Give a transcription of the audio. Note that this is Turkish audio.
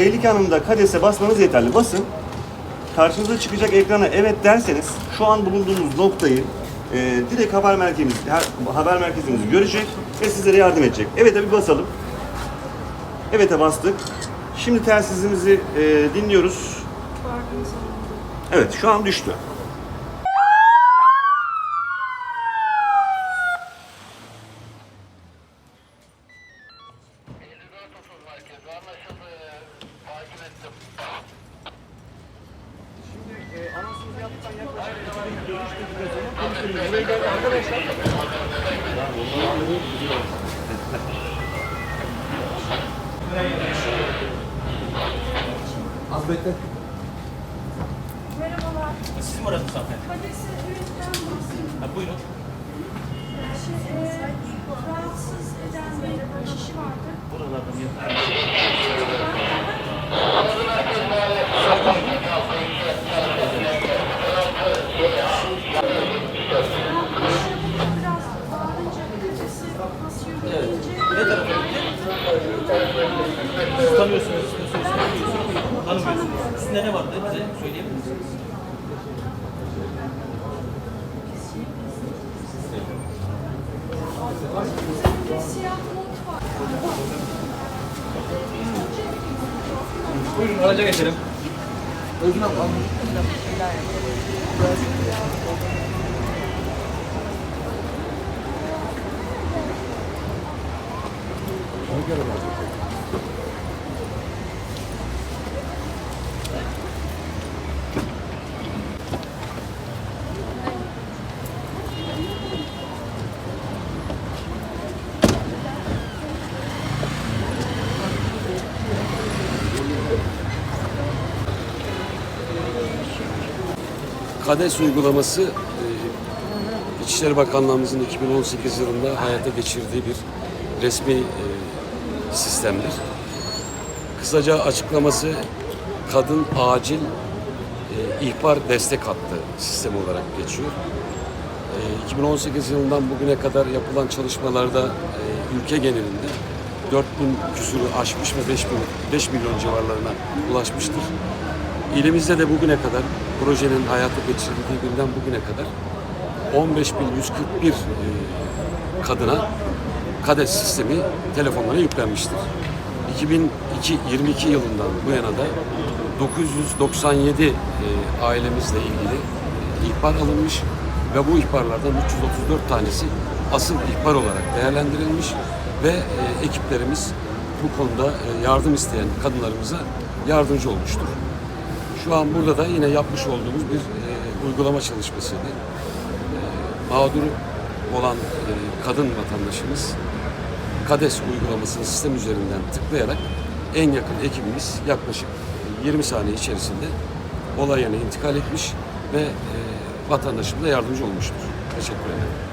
tehlike anında KADES'e basmanız yeterli. Basın. Karşınıza çıkacak ekrana evet derseniz şu an bulunduğunuz noktayı e, direkt haber merkezimiz, haber merkezimiz görecek ve sizlere yardım edecek. Evet'e bir basalım. Evet'e bastık. Şimdi telsizimizi e, dinliyoruz. Evet şu an düştü. Az bekle. Merhabalar. Siz mi aradınız hanımefendi? Hadise üretten bahsediyorum. Ha, buyurun. Şey, e, rahatsız eden bir kişi vardı. Basıyor. Evet. Ne tarafa tanıyorsunuz, ismini söylüyorsunuz. Tanımıyorsunuz. Sizinde ne vardı bize söyleyebilir misiniz? Siyah mont var. 어, 저기 들어. 여기나 봐. 여기로 가 KADES uygulaması e, İçişleri Bakanlığımızın 2018 yılında hayata geçirdiği bir resmi e, sistemdir. Kısaca açıklaması kadın acil e, ihbar destek hattı sistemi olarak geçiyor. E, 2018 yılından bugüne kadar yapılan çalışmalarda e, ülke genelinde 4000 küsürü aşmış ve 5, bin, 5 milyon civarlarına ulaşmıştır. İlimizde de bugüne kadar projenin hayata geçirildiği günden bugüne kadar 15.141 e, kadına KADES sistemi telefonlara yüklenmiştir. 2022 yılından bu yana da 997 e, ailemizle ilgili e, ihbar alınmış ve bu ihbarlardan 334 tanesi asıl ihbar olarak değerlendirilmiş ve ekiplerimiz bu konuda yardım isteyen kadınlarımıza yardımcı olmuştur. Şu an burada da yine yapmış olduğumuz bir e, uygulama çalışmasıydı. E, mağdur olan e, kadın vatandaşımız KADES uygulamasını sistem üzerinden tıklayarak en yakın ekibimiz yaklaşık 20 saniye içerisinde olay yerine intikal etmiş ve e, vatandaşımıza yardımcı olmuştur. Teşekkür ederim.